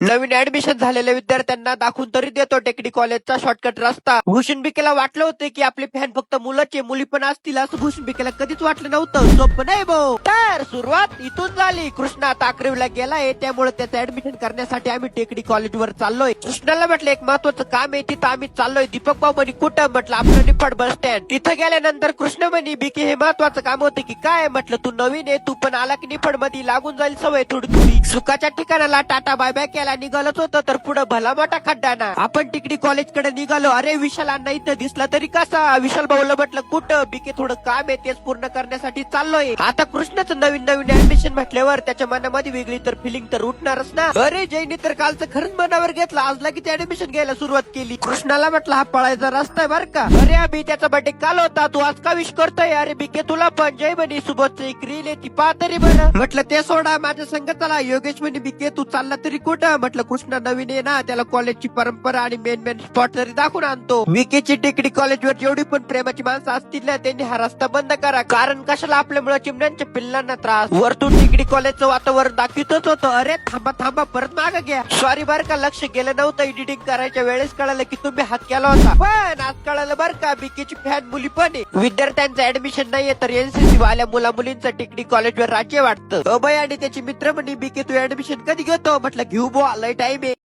नवीन admission झालेल्या विद्यार्थ्यांना दाखवून तरी देतो टेकडी कॉलेजचा शॉर्टकट रस्ता. भूषण बिकेला वाटलं होतं की आपले फॅन फक्त मुलाचे मुली पण असतील असं भूषण बिकेला कधीच वाटलं नव्हतं. सोपं नाही भाऊ. तर सुरुवात इथून झाली. कृष्णा आता गेलाय. त्यामुळे त्याचं ऍडमिशन करण्यासाठी आम्ही टेकडी कॉलेजवर चाललोय. कृष्णाला म्हटलं एक महत्वाचं काम आहे. तिथं आम्ही चाललोय. दीपक भाऊ म्हणे कुठं? म्हटलं आपलं निफाड बस स्टँड तिथं गेल्यानंतर कृष्ण म्हणे बिके हे महत्वाचं काम होतं की काय? म्हटलं तू नवीन आहे. तू पण आला की निफाडमध्ये लागून जाईल सवय थोडी थोडी सुखाच्या ठिकाणाला टाटा बाय बाय केला. निघालच होतो तर पुढे भला मोठा खड्डा ना आपण तिकडी कॉलेजकडे निघालो. अरे विशाल अण्णा इथं दिसला तरी कसा? विशाल भाऊला म्हटलं कुठं? बिके थोडं काम आहे तेच पूर्ण करण्यासाठी चाललोय. आता कृष्णाचं नवीन नवीन ऍडमिशन म्हटल्यावर त्याच्या मनामध्ये वेगळी तर फिलिंग तर उठणारच ना. अरे जैनी तर कालचं खरंच मनावर घेतलं. आज लगेच ऍडमिशन घ्यायला सुरुवात केली. कृष्णाला म्हटलं हा पळायचा रस्ता आहे बर का. अरे अभि त्याचा बर्थडे काल होता. तू आज का विश करतोय? अरे बिके तुला पण. जय म्हणे सुबोधचं एक रील आहे ती पहा तरी बरं. म्हटलं ते सोडा माझ्या संगताला योगेश म्हणे बिके तू चालला तरी कुठं? म्हटलं कृष्णा नवीन आहे ना त्याला कॉलेजची परंपरा आणि मेन मेन स्पॉट तरी दाखवून आणतो. विकेची टेकडी कॉलेजवर जेवढी पण प्रेमाची माणसं असतील ना त्यांनी हा रस्ता बंद करा. कारण कशाला आपल्यामुळे चिमण्यांच्या पिल्लांना त्रास? वरतून टेकडी कॉलेजचं वातावरण दाखवतच होतं. अरे थांबा थांबा परत माग घ्या. सॉरी बर का लक्ष गेलं नव्हतं. एडिटिंग करायच्या वेळेस कळालं की तुम्ही हात केला होता. पण आजकाल कळलं बर का बीकेची फॅन मुली पण आहे. विद्यार्थ्यांचं ऍडमिशन नाहीये तर एनसीसी वाल्या मुला मुलींचं टिकडी कॉलेजवर राज्य वाटतं. अभय आणि त्याचे मित्र म्हणे बीके तू ऍडमिशन कधी घेतो? म्हटलं घेऊ बो लय टाइम आहे.